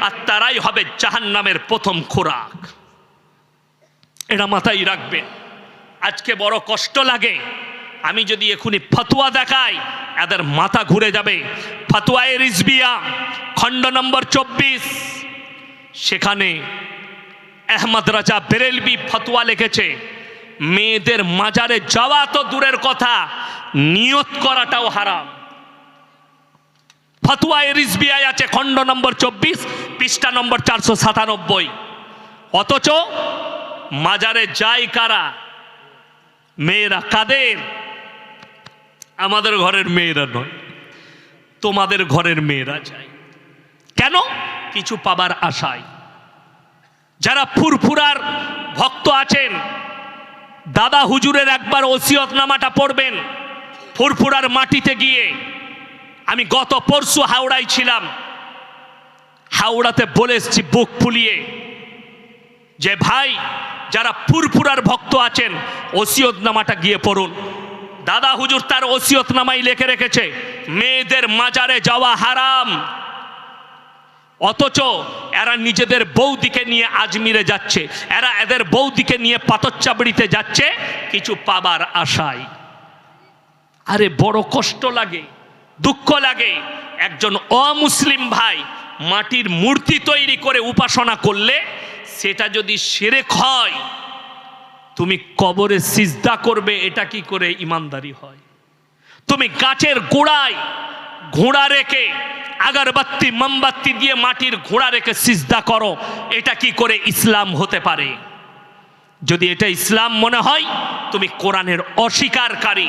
আর তারাই হবে জাহান্নামের প্রথম খোরাক। এটা মাথায় রাখবেন আজকে বড় কষ্ট লাগে। আমি যদি এখুনি ফতুয়া দেখাই, এদের মাথা ঘুরে যাবে। ফতুয়ায় রিজবিয়া, খণ্ড নম্বর চব্বিশ। সেখানে আহমদ রাজা বেরেলবি ফতুয়া লিখেছে, মেয়েদের মাজারে যাওয়া তো দূরের কথা, নিয়ত করাটাও হারাম। ফতুয়ায় রিজবিয়ায় আছে খণ্ড নম্বর চব্বিশ, পৃষ্ঠা নম্বর চারশো সাতানব্বই। অথচ মাজারে যায় কারা? মেয়েরা কাদের? আমাদের ঘরের মেয়েরা নয়, তোমাদের ঘরের মেয়েরা যায়। কেন? কিছু পাবার আশায়। যারা ফুরফুরার ভক্ত আছেন, দাদা হুজুরের একবার ওসিয়ত নামাটা পড়বেন, ফুরফুরার মাটিতে গিয়ে। আমি গত পরশু হাওড়ায় ছিলাম। হাওড়াতে বলে এসছি বুক ফুলিয়ে যে, ভাই, যারা ফুরফুরার ভক্ত আছেন ওসিয়ত নামাটা গিয়ে পড়ুন। দাদা হুজুর তার ওসিয়ত নামাই লিখে রেখেছে, মেয়েদের মাজারে যাওয়া হারাম। অথচ এরা নিজেদের বৌদিকে নিয়ে আজমিরে যাচ্ছে, এরা এদের বৌদিকে নিয়ে পাতচ্চাবড়িতে যাচ্ছে, কিছু পাবার আশায়। আরে বড় কষ্ট লাগে। দুঃখ লাগে। একজন অমুসলিম ভাই মাটির মূর্তি তৈরি করে উপাসনা করলে সেটা যদি সেরেক হয়, তুমি কবরে সিজদা করবে, এটা কি করে ইমানদারি হয়? তুমি গাছের গোড়ায় ঘোড়া রেখে আগরবাত্তি মোমবাতি দিয়ে মাটির ঘোড়া রেখে সিজদা করো, এটা কি করে ইসলাম হতে পারে? যদি এটা ইসলাম মনে হয়, তুমি কোরআনের অস্বীকারী।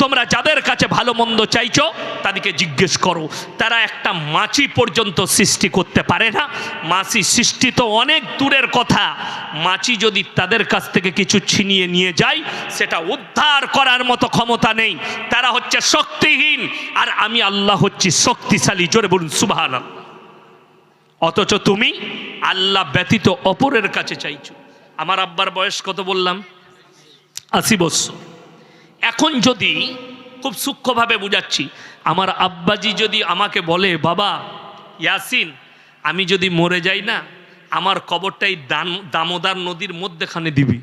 তোমরা যাদের কাছে ভালো মন্দ চাইছো, তাদেরকে জিজ্ঞেস করো। তারা একটা মাছি পর্যন্ত সৃষ্টি করতে পারে না। মাছি সৃষ্টি তো অনেক দূরের কথা। মাছি যদি তাদের কাছ থেকে কিছু ছিনিয়ে নিয়ে যায়, সেটা উদ্ধার করার মতো ক্ষমতা নেই। তারা হচ্ছে শক্তিহীন। আর আমি আল্লাহ হচ্ছি শক্তিশালী, জোরে বলুন সুবাহান অথচ তুমি আল্লাহ ব্যতীত অপরের কাছে চাইছো। আমার আব্বার বয়স কত বললাম? আশি বৎসর এখন যদি খুব সূক্ষ্মভাবে বুঝাচ্ছি, আমার আব্বাজি যদি আমাকে বলে, বাবা, ইয়াসিন, আমি যদি মরে যাই না, আমার কবরটাই দান, দামোদার নদীর মধ্যেখানে দিবি।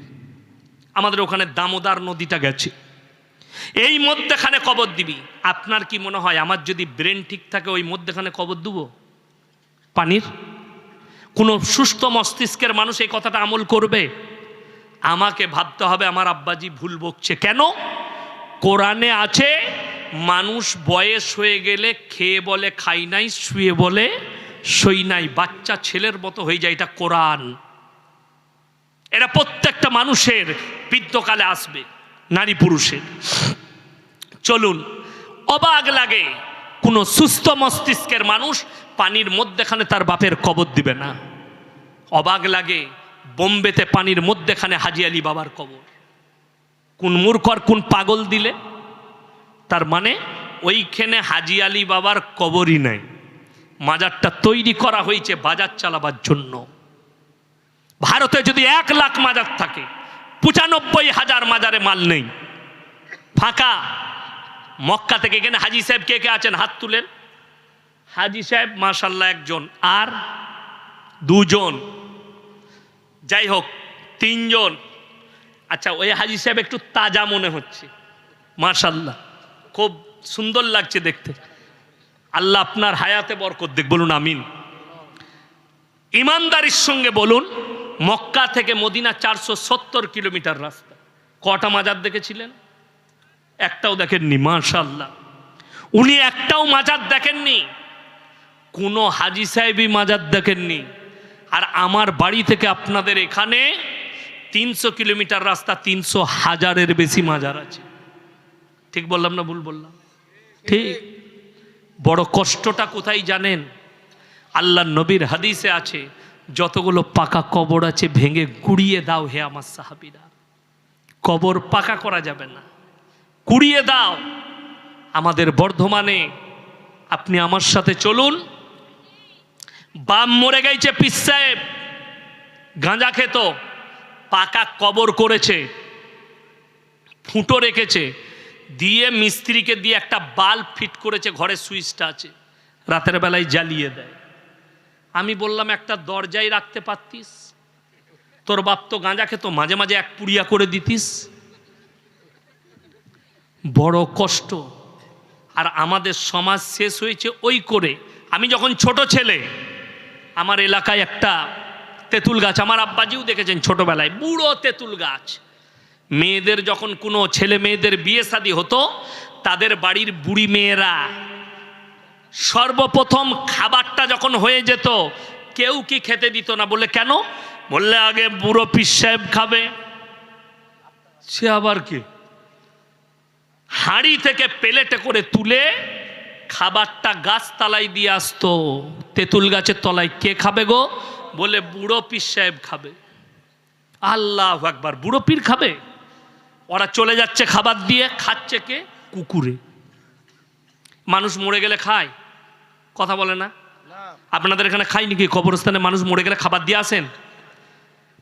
আমাদের ওখানে দামোদার নদীটা গেছে। এই মধ্যেখানে কবর দিবি। আপনার কি মনে হয় আমার যদি ব্রেন ঠিক থাকে, ওই মধ্যেখানে কবর দেবো? পানির? কোনো সুস্থ মস্তিষ্কের মানুষ এই কথাটা আমল করবে? আমাকে ভাবতে হবে আমার আব্বাজি ভুল বকছে। কেন? কোরআনে আছে, মানুষ বয়স হয়ে গেলে খেয়ে বলে, খাই নাই, শুয়ে বলে, সই নাই, বাচ্চা ছেলের মতো হয়ে যায় এটা কোরআন। এটা প্রত্যেকটা মানুষের বৃদ্ধকালে আসবে, নারী পুরুষের। চলুন, অবাক লাগে, কোনো সুস্থ মস্তিষ্কের মানুষ পানির মধ্যেখানে তার বাপের কবর দিবে না। অবাক লাগে, বোম্বেতে পানির মধ্যেখানে হাজি আলী বাবার কবর। কোন মূর্খর কোন পাগল দিলে? তার মানে ওইখানে হাজি আলী বাবার কবরই নাই। মাজারটা তৈরি করা হয়েছে বাজার চালাবার জন্য। ভারতে যদি এক লাখ মাজার থাকে, পঁচানব্বই হাজার মাজারে মাল নেই। ফাঁকা। মক্কা থেকে এখানে হাজি সাহেব কে কে আছেন? হাত তুলেন। হাজি সাহেব মাশাল্লাহ একজন। আর দুজন। যাই হোক, তিনজন। আচ্ছা ওই হাজি সাহেব একটু তাজা মনে হচ্ছে। মাশাল্লাহ খুব সুন্দর লাগছে দেখতে। আল্লাহ আপনার হায়াতে বরকত দেখ বলুন আমিন। ইমানদারির সঙ্গে বলুন, মক্কা থেকে মদিনা চারশো সত্তর কিলোমিটার রাস্তা। কটা মাজার দেখেছিলেন? একটাও দেখেননি মাশাল্লাহ উনি একটাও মাজার দেখেননি। কোনো হাজি সাহেবই মাজার দেখেননি। আর আমার বাড়ি থেকে আপনাদের এখানে তিনশো কিলোমিটার রাস্তা তিনশো হাজারের বেশি মাজার আছে। ঠিক বললাম না ভুল বললাম? ঠিক। বড় কষ্টটা কোথায় জানেন? আল্লাহ নবীর হাদিসে আছে, যতগুলো পাকা কবর আছে ভেঙে গুড়িয়ে দাও হে আমার সাহাবিরা। কবর পাকা করা যাবে না। কুড়িয়ে দাও। আমাদের বর্ধমানে আপনি আমার সাথে চলুন। বাম মরে গেছে পিস সাহেব। গাঁজা খেত। পাকা কবর করেছে, ফুটো রেখেছে, দিয়ে মিস্ত্রিকে দিয়ে একটা বাল্ব ফিট করেছে, ঘরের সুইচটা আছে, রাতের বেলায় জ্বালিয়ে দেয়। আমি বললাম, একটা দরজায় রাখতে পারতিস? তোর বাপ তো গাঁজা খেত মাঝে মাঝে এক পুড়িয়া করে দিতিস। বড় কষ্ট। আর আমাদের সমাজ শেষ হয়েছে ওই করে। আমি যখন ছোট ছেলে, আমার এলাকায় একটা তেঁতুল গাছ, আমার আব্বাজিও দেখেছেন ছোটবেলায়, বুড়ো তেঁতুল গাছ। মেয়েদের যখন কোনো ছেলে মেয়েদের বিয়ে শাদী হতো, তাদের বাড়ির বুড়ি মেয়েরা সর্বপ্রথম খাবারটা যখন হয়ে যেত, কেউ কি খেতে দিত না বলে কেন? বললে আগে বুড়ো পিস সাহেব খাবে। সে আবার কি? হাঁড়ি থেকে পেলেটে করে তুলে খাবারটা গাছতলায় দিয়ে আসতো। তেঁতুল গাছের তলায় কে খাবে গো? বলে বুড়ো পীর সাহেব খাবে। আল্লাহ একবার বুড়ো পীর খাবে? ওরা চলে যাচ্ছে খাবার দিয়ে খাচ্ছে কে? কুকুরে। মানুষ মরে গেলে খায়? কথা বলে না? আপনাদের এখানে খাই নাকি? কবরস্থানে মানুষ মরে গেলে খাবার দিয়ে আসেন?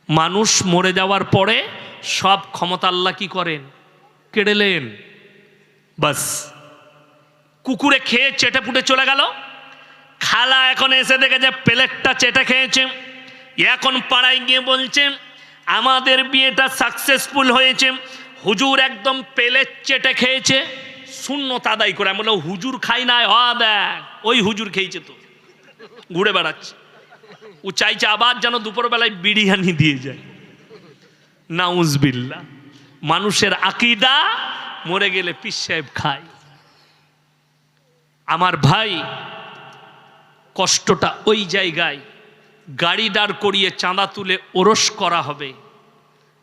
মানুষ মরে যাওয়ার পরে সব ক্ষমতা আল্লাহ কি করেন? কেড়েলেন বাস। কুকুরে খেয়ে চেটে পুটে চলে গেল। খালা এখন এসে দেখেছে প্লেটটা চেটে খেয়েছে। এখন পাড়ায় গিয়ে বলছে, আমাদের বিয়েটা সাকসেসফুল হয়েছে। হুজুর একদম প্লেট চেটে খেয়েছে। শূন্য তাদাই করে। আমি বললাম, হুজুর খাই না, হ, দেখ। ওই হুজুর খেয়েছে তো। ঘুরে বেড়াচ্ছে। ও চাইছে আবার যেন দুপুরবেলায় বিরিয়ানি দিয়ে যায়। নাউজবিল্লা মানুষের আকিদা, মরে গেলে পিস সাহেব খায়। আমার ভাই কষ্টটা ওই জায়গায় গাড়ি দাঁড় করিয়ে চাঁদা তুলে ওরস করা হবে।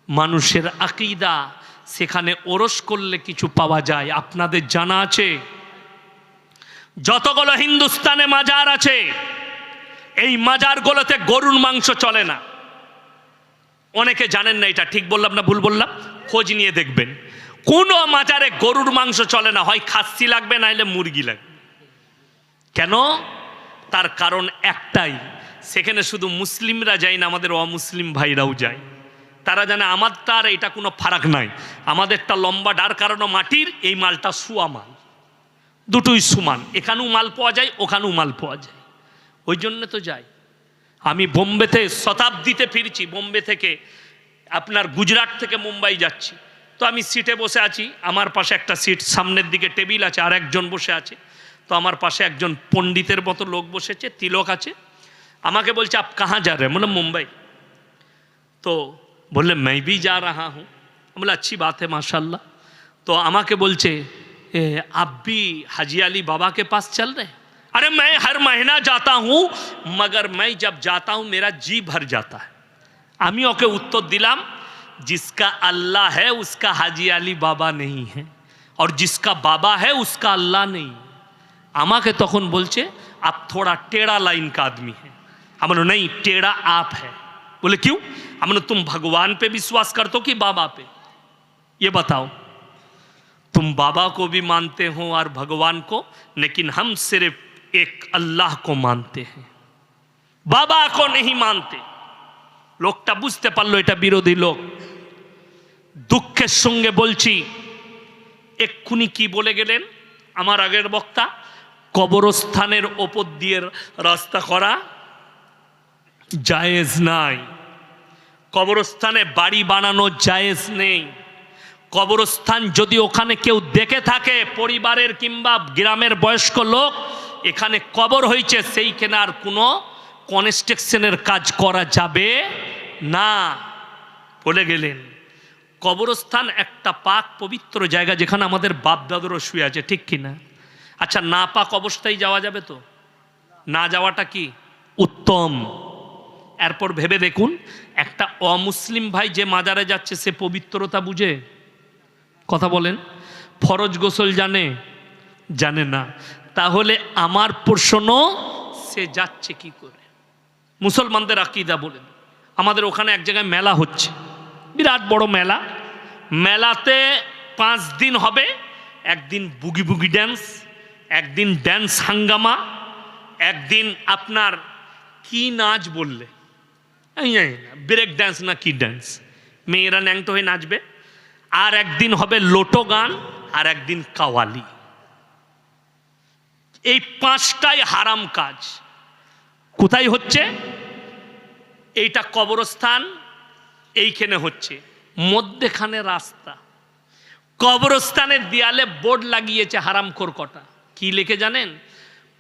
মানুষের আকিদা, সেখানে ওরস করলে কিছু পাওয়া যায়। আপনাদের জানা আছে? যতগুলো হিন্দুস্তানে মাজার আছে, এই মাজারগুলোতে গরুর মাংস চলে না। অনেকে জানেন না এটা, ঠিক বললাম না ভুল বললাম? খোঁজ নিয়ে দেখবেন। কোনো মাজারে গরুর মাংস চলে না, হয় খাসি লাগবে নাইলে মুরগি লাগবে। কেন? তার কারণ একটাই, সেখানে শুধু মুসলিমরা যায় না, আমাদের অমুসলিম ভাইরাও যায়। তারা জানে আমার তার এটা কোনো ফারাক নাই। আমাদেরটা লম্বা ডার কারণ মাটির, এই মালটা সুয়া মাল। দুটোই সমান। এখানেও মাল পাওয়া যায়, ওখানেও মাল পাওয়া যায়। ওই জন্য তো যাই। আমি বোম্বেতে শতাব্দীতে ফিরছি, বোম্বে থেকে আপনার গুজরাট থেকে মুম্বাই যাচ্ছি। তো আমি সিটে বসে আছি, আমার পাশে একটা সিট, সামনের দিকে টেবিল আছে আর একজন বসে আছে। তো আমার পাশে একজন পণ্ডিতের মতো লোক বসেছে তিলক আছে আমাকে বলছে আপ কাহা যা রে মানে মুম্বাই তো বললে मैं भी जा रहा हूँ बोला अच्छी बात है माशाल्लाह तो আমাকে বলছে "ए, आप भी हाजी अली बाबा के पास चल रहे हैं?" अरे मैं हर महीना जाता हूँ मगर मैं जब जाता हूँ मेरा जी भर जाता है আমি ওকে উত্তর দিলাম जिसका अल्लाह है उसका हाजी अली बाबा नहीं है और जिसका बाबा है उसका अल्लाह नहीं আমাকে তখন বলছে आप थोड़ा टेढ़ा लाइन का आदमी है हम बोलो नहीं टेढ़ा आप है बोले क्यों हम बोले तुम भगवान पे विश्वास करते हो कि बाबा पे ये बताओ तुम बाबा को भी मानते हो और भगवान को लेकिन हम सिर्फ एक अल्लाह को मानते हैं बाबा को नहीं मानते লোকটা বুঝতে পারলো এটা বিরোধী লোক দুঃখের সঙ্গে বলছি এক্ষুনি কি বলে গেলেন আমার আগের বক্তা কবরস্থানের ওপর দিয়ে রাস্তা করা জায়েজ নাই। কবরস্থানে বাড়ি বানানো জায়েজ নেই। কবরস্থান যদি ওখানে কেউ দেখে থাকে, পরিবারের কিংবা গ্রামের বয়স্ক লোক, এখানে কবর হয়েছে সেইখানে আর কোনো কনস্ট্রাকশনের কাজ করা যাবে না। বলে গেলেন, কবরস্থান একটা পাক পবিত্র জায়গা যেখানে আমাদের বাপ দাদুরও শুয়ে আছে, ঠিক কি না আচ্ছা না পাক অবস্থায় যাওয়া যাবে তো? না যাওয়াটা কি? উত্তম। এরপর ভেবে দেখুন, একটা অমুসলিম ভাই যে মাজারে যাচ্ছে, সে পবিত্রতা বুঝে? কথা বলেন, ফরজ গোসল জানে? জানে না। তাহলে আমার প্রশ্ন, সে যাচ্ছে কি করে? মুসলমানদের আকিদা বলেন। আমাদের ওখানে এক জায়গায় মেলা হচ্ছে। বিরাট বড় মেলা। মেলাতে পাঁচ দিন হবে। একদিন বুগি বুগি ড্যান্স একদিন ড্যান্স হাঙ্গামা, একদিন আপনার কি নাচ বললে? ব্রেক ড্যান্স না কি ড্যান্স মেয়েরা ন্যাংটো হয়ে নাচবে, আর একদিন হবে লোটো গান, আর একদিন কাওয়ালি। এই পাঁচটাই হারাম কাজ। কোথায় হচ্ছে? এইটা কবরস্থান, এইখানে হচ্ছে। মধ্যেখানে রাস্তা। কবরস্থানের দেয়ালে বোর্ড লাগিয়েছে হারামখোর কটা। কি লিখে জানেন?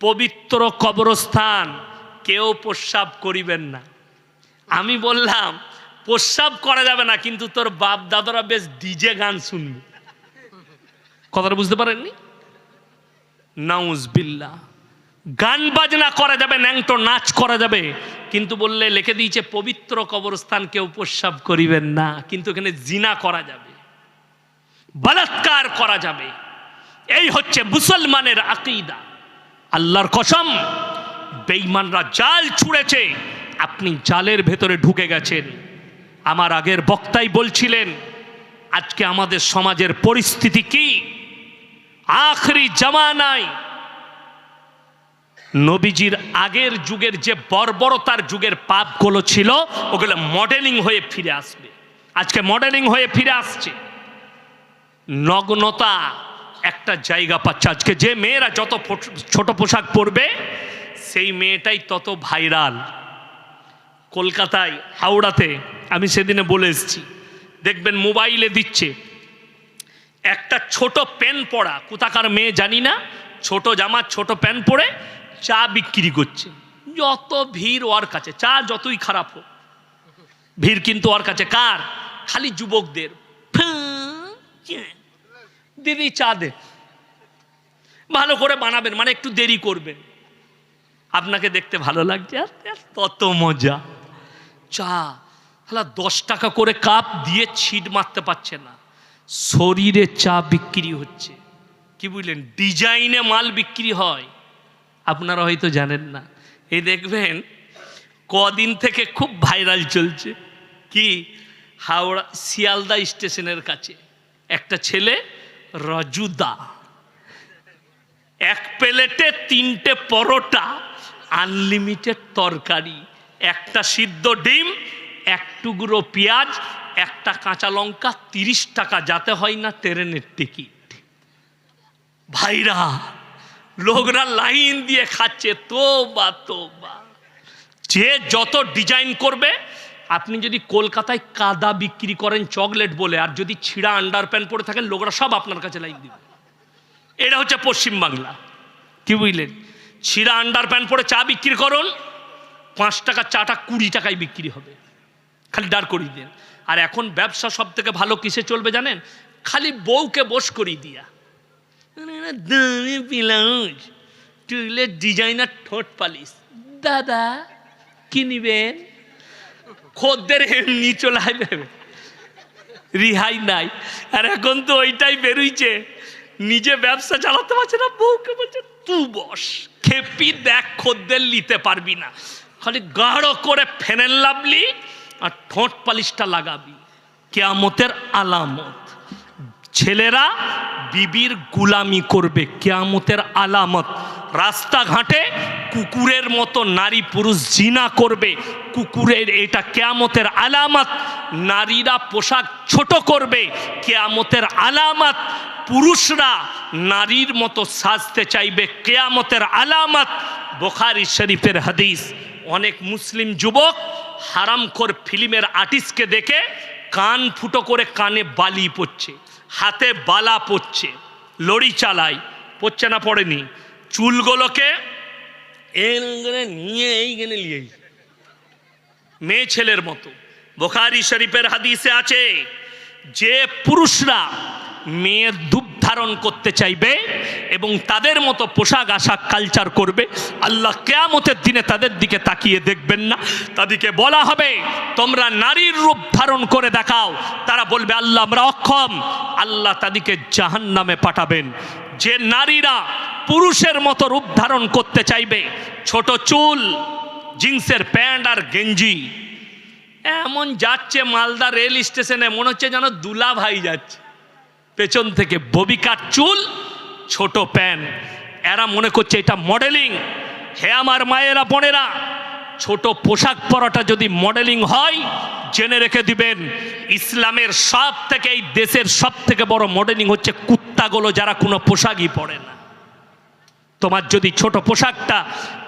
পবিত্র কবরস্থান, কেউ প্রস্রাব করিবেন না। আমি বললাম, প্রস্রাব করা যাবে না, কিন্তু তোর বাপ দাদারা বেশ ডিজে গান শুনবে। কথাটা বুঝতে পারেননি? নাউজ বিল্লা গান বাজনা করা যাবে, ন্যাংটো নাচ করা যাবে, কিন্তু বললে লিখে দিয়েছে, পবিত্র কবরস্থান, কেউ প্রস্রাব করিবেন না, কিন্তু এখানে জিনা করা যাবে। বলাৎকার করা যাবে। এই হচ্ছে মুসলমানের আকিদা। আল্লাহর কসম, বেঈমানরা জাল ছুঁড়েছে, আপনি জালের ভেতরে ঢুকে গেছেন। আমার আগের বক্তাই বলছিলেন, আজকে আমাদের সমাজের পরিস্থিতি কি? আখরি জামানায় নবীজির আগের যুগের যে বর্বরতার যুগের পাপগুলো ছিল, ওগুলো মডেলিং হয়ে ফিরে আসবে। আজকে মডেলিং হয়ে ফিরে আসছে। নগ্নতা একটা জায়গা পাচ্ছে। আজকে যে মেয়েরা যত ছোট পোশাক পরবে, সেই মেয়েটাই তত ভাইরাল। কলকাতায়, হাওড়াতে, আমি সেদিনে বলে এসেছি, দেখবেন মোবাইলে দিচ্ছে। একটা ছোট প্যান পরা, কোথাকার মেয়ে জানি না, ছোট জামা, ছোট প্যান পরে চা বিক্রি করছে। যত ভিড় ওর কাছে, চা যতই খারাপ হোক। ভিড় কিন্তু ওর কাছে কার? খালি যুবকদের। দিদি চা দে। ভালো করে বানাবেন মানে একটু দেরি করবেন। আপনাকে দেখতে ভালো লাগছে, আর তত মজা। চা হ্যাঁ দশ টাকা করে কাপ দিয়ে ছিট মারতে পারছে না। শরীরে চা বিক্রি হচ্ছে। কি বুঝলেন? ডিজাইনে মাল বিক্রি হয়। আপনারা হয়তো জানেন না। এই দেখবেন, কদিন থেকে খুব ভাইরাল চলছে। কি? হাওড়া, শিয়ালদা স্টেশনের কাছে। একটা ছেলে রজুদা। এক প্লেটে তিনটে পরোটা আনলিমিটেড তরকারি, একটা সিদ্ধ ডিম, এক টুকরো পেঁয়াজ, একটা কাঁচা লঙ্কা, তিরিশ টাকা, যাতে হয় না ট্রেনের টিকিট। ভাইরা, লোকরা লাইন দিয়ে খাচ্ছে তো বা তো বা যে যত ডিজাইন করবে আপনি যদি কলকাতায় কাদা বিক্রি করেন চকলেট বলে, আর যদি ছিঁড়া আন্ডার প্যান্ট পরে থাকেন, লোকরা সব আপনার কাছে লাইন দিবে। এটা হচ্ছে পশ্চিমবাংলা কি বুঝলেন? ছিঁড়া আন্ডার প্যান্ট পরে চা বিক্রি করুন, পাঁচ টাকা চাটা কুড়ি টাকায় বিক্রি হবে। খালি দাঁড় করিয়ে দেন। আর এখন ব্যবসা সব থেকে ভালো কিসে চলবে জানেন? খালি বউকে বস করিয়ে দিয়া। টুইলের ডিজাইনার ঠোঁট পালিশ। দাদা, কি নিবেন? খদ্দের এমনি চলাই আসবে রিহাই নাই। আর এখন তো ওইটাই বেরুইছে। নিজে ব্যবসা চালাতে পারছে না, বউকে বলছে, তু বস, খেপি দেখ খদ্দের নিতে পারবি না। খালি গাঢ় করে ফেনেল লাভলি আর ঠোঁট পালিশটা লাগাবি। কেয়ামতের আলামত। ছেলেরা বিবির গুলামি করবে, কেয়ামতের আলামত। রাস্তাঘাটে কুকুরের মতো নারী পুরুষ জিনা করবে। কুকুরের এটা কেয়ামতের আলামত, নারীরা পোশাক ছোট করবে। কেয়ামতের আলামত, পুরুষরা নারীর মতো সাজতে চাইবে। কেয়ামতের আলামত, বোখারি শরীফের হাদিস। অনেক মুসলিম যুবক হারামখোর ফিল্মের আর্টিস্টকে দেখে কান ফুটো করে কানে বালি পড়ছে, হাতে বালা পড়ছে, লড়ি চালায়, পড়ছে না, পড়েনি। চুলগুলোকে এইখানে নিয়ে এইখানে নিয়ে। মেয়ে ছেলের মতো। বোখারি শরীফের হাদিসে আছে, যে পুরুষরা মেয়ের দুধ ধারণ করতে চাইবে এবং তাদের মতো পোশাক আশাক কালচার করবে, আল্লাহ কেয়ামতের দিনে তাদের দিকে তাকিয়ে দেখবেন না। তাদেরকে বলা হবে, তোমরা নারীর রূপ ধারণ করে দেখাও। তারা বলবে, আল্লাহ, আমরা অক্ষম। আল্লাহ তাদেরকে জাহান নামে পাঠাবেন। যে নারীরা পুরুষের মতো রূপ ধারণ করতে চাইবে, ছোট চুল, জিন্সের প্যান্ট আর গেঞ্জি, এমন যাচ্ছে মালদা রেল স্টেশনে, মনে হচ্ছে যেন দুলা ভাই যাচ্ছে। পেছন থেকে ববিকার চুল, ছোট প্যান্ট। এরা মনে করছে এটা মডেলিং। হে আমার মায়েরা, বোনেরা ছোট পোশাক পরাটা যদি মডেলিং হয়, জেনে রেখে দিবেন, ইসলামের সব থেকে এই দেশের সব থেকে বড় মডেলিং হচ্ছে কুত্তাগুলো যারা কোনো পোশাকই পরে না। তোমার যদি ছোট পোশাকটা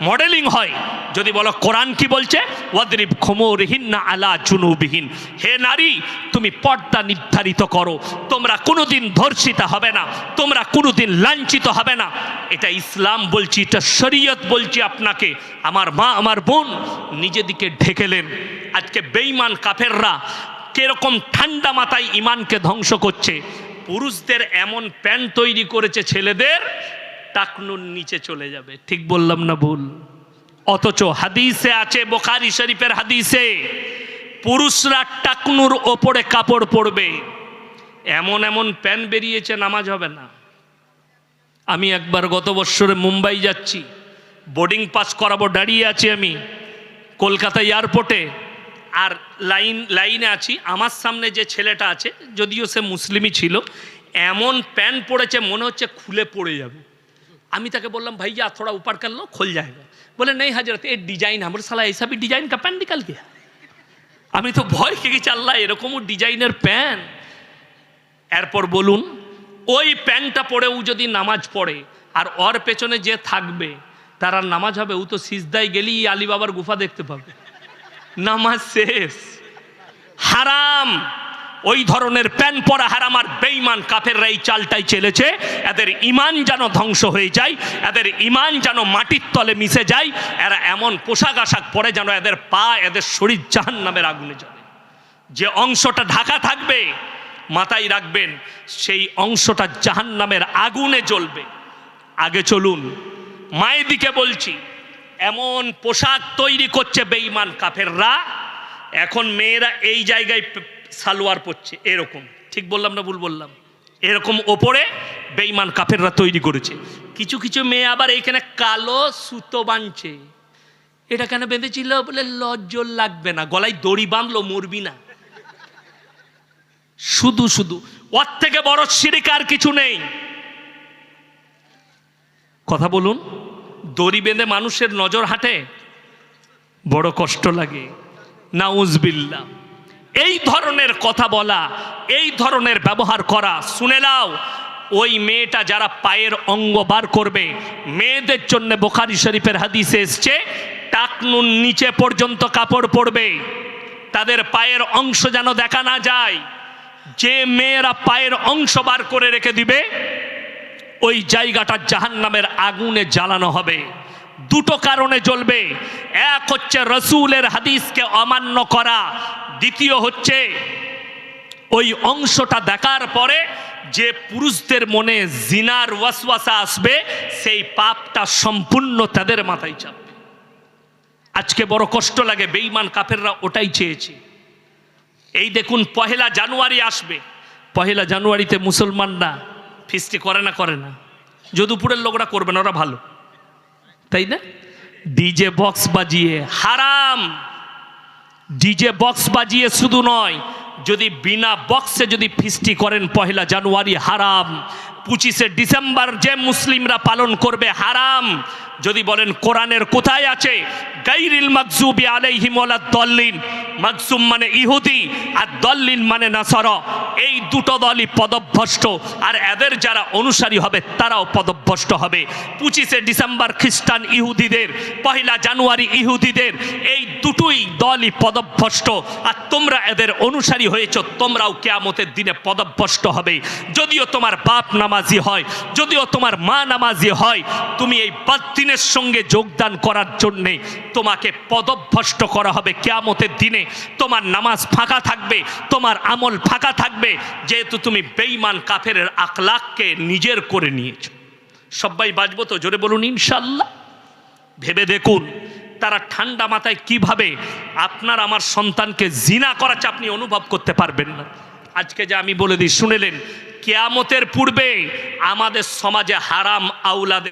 মডেলিং হয়, যদি বলো কোরআন কি বলছে? ওয়াদরিব খোমরহীন না আলা চুনুবিহীন হে নারী, তুমি পর্দা নির্ধারিত করো। তোমরা কোনোদিন ধর্ষিতা হবে না, তোমরা কোনোদিন লাঞ্ছিত হবে না। এটা ইসলাম বলছি, এটা শরীয়ত বলছি আপনাকে। আমার মা, আমার বোন নিজেদিকে ঢেকেলেন। আজকে বেঈমান কাফেররা কীরকম ঠান্ডা মাথায় ইমানকে ধ্বংস করছে। পুরুষদের এমন প্যান্ট তৈরি করেছে ছেলেদের টাকনুর নিচে চলে যাবে। ঠিক বললাম না ভুল? অথচ হাদিসে আছে, বোখারি শরীফের হাদিসে, পুরুষরা টাকনুর ওপরে কাপড় পরবে। এমন এমন প্যান্ট বেরিয়েছে, নামাজ হবে না। আমি একবার গত বৎসরে মুম্বাই যাচ্ছি, বোর্ডিং পাস করাবো দাঁড়িয়ে আছি আমি কলকাতা এয়ারপোর্টে, আর লাইন, লাইনে আছি। আমার সামনে যে ছেলেটা আছে, যদিও সে মুসলিমই ছিল, এমন প্যান্ট পরেছে মনে হচ্ছে খুলে পড়ে যাবে। আমি তাকে বললাম भैया थोड़ा ऊपर कर लो खुल जाएगा बोले नहीं हजरत ये डिजाइन हमारे साला ऐसा भी डिजाइन का पैंट निकल गया আমি তো ভয় খেয়ে গেছি আল্লাহ এরকমও ডিজাইনের প্যান্ট এরপর বলুন ওই প্যান্টটা পরেও যদি নামাজ পড়ে আর ওর পেছনে যে থাকবে তার আর নামাজ হবে ও তো সিজদায় গেলেই আলী বাবার গুফা দেখতে পাবে নামাজ শেষ হারাম ওই ধরনের প্যান পরা হারাম আর বেইমান কাফেররা এই চালটাই চেলেছে। এদের ইমান যেন ধ্বংস হয়ে যায়, এদের ইমান যেন মাটির তলে মিশে যায়, এরা এমন পোশাক আশাক পরে যেন এদের পা, এদের শরীর জাহান নামের আগুনে জ্বলে। যে অংশটা ঢাকা থাকবে, মাথায় রাখবেন, সেই অংশটা জাহান নামের আগুনে জ্বলবে। আগে চলুন, মায়ের দিকে বলছি, এমন পোশাক তৈরি করছে বেঈমান কাফেররা, এখন মেয়েরা এই জায়গায় সালোয়ার পরছে, এরকম। ঠিক বললাম না ভুল বললাম? এরকম ওপরে বেঈমান কাফেররা তৈরি করেছে। কিছু কিছু মেয়ে আবার এইখানে কালো সুতো বাঁধছে এটা কেন বেঁধেছিল বলে লজ্জল লাগবে না, গলায় দড়ি বাঁধলো, মরবি না। শুধু শুধু, ওর থেকে বড় শিরিক আর কিছু নেই। কথা বলুন, দড়ি বেঁধে মানুষের নজর হাঁটে? বড় কষ্ট লাগে। নাউজবিল্লা এই ধরনের কথা বলা, এই ধরনের ব্যবহার করা, শুনে নাও। ওই মেয়েটা যারা পায়ের অঙ্গ বার করবে, মেয়েদের জন্য বোখারি শরীফের হাদিসে এসছে টাকনুন নিচে পর্যন্ত কাপড় পরবে। তাদের পায়ের অংশ যেন দেখা না যায়। যে মেয়েরা পায়ের অংশ বার করে রেখে দিবে, ওই জায়গাটা জাহান নামের আগুনে জ্বালানো হবে। দুটো কারণে জ্বলবে। এক হচ্ছে রসুলের হাদিসকে অমান্য করা দ্বিতীয় হচ্ছে, ওই অংশটা দেখার পরে যে পুরুষদের মনে জিনার ওয়াসওয়াসা আসবে, সেই পাপটা সম্পূর্ণ তাদের মাথায় চাপবে। আজকে বড় কষ্ট লাগে, বেঈমান কাফেররা ওটাই চেয়েছে। এই দেখুন, পহেলা জানুয়ারি আসবে। পহেলা জানুয়ারিতে মুসলমানরা ফিস্টি করে না করে না। যদুপুরের লোকরা করবে না ওরা ভালো। তাই না? ডিজে বক্স বাজিয়ে, হারাম! ডিজে বক্স বাজিয়ে শুধু নয়, যদি বিনা বক্সে যদি ফিস্টি করেন পহেলা জানুয়ারি, হারাম। পঁচিশে ডিসেম্বর যে মুসলিমরা পালন করবে, হারাম। যদি বলেন কোরআনের কোথায় আছে? গাইরিল মাকজুবি আলাইহিম ওয়ালা দল্লিন। মাকসুম মানে ইহুদি, আর দল্লিন মানে নাসার। এই দুটো দলই পদভ্রষ্ট, আর এদের যারা অনুসারী হবে, তারাও পদভ্রষ্ট হবে। পঁচিশে ডিসেম্বর খ্রিস্টান ইহুদিদের পহেলা জানুয়ারি ইহুদিদের, এই দুটোই দলই পদভ্রষ্ট। আর তোমরা এদের অনুসারী হয়েছ, তোমরাও কেয়ামতের দিনে পদভ্রষ্ট হবে। যদিও তোমার বাপ নামাজি হয়, যদিও তোমার মা নামাজি হয়, তুমি এই বাদ্দিনের সঙ্গে যোগদান করার জন্যে তোমাকে পদভ্রষ্ট করা হবে কেয়ামতের দিনে। তোমার নামাজ ফাঁকা থাকবে, তোমার আমল ফাঁকা থাকবে, যেহেতু তুমি বেঈমান কাফের আখলাককে নিজের করে নিয়েছো। সবাই বাজবো তো, জোরে বলুন ইনশাল্লাহ ভেবে দেখুন, তারা ঠান্ডা মাথায় কীভাবে আপনার আমার সন্তানকে জিনা করাচ্ছে আপনি অনুভব করতে পারবেন না। আজকে যে আমি বলে দিই শুনেলেন কেয়ামতের পূর্বে আমাদের সমাজে হারাম আউলাদে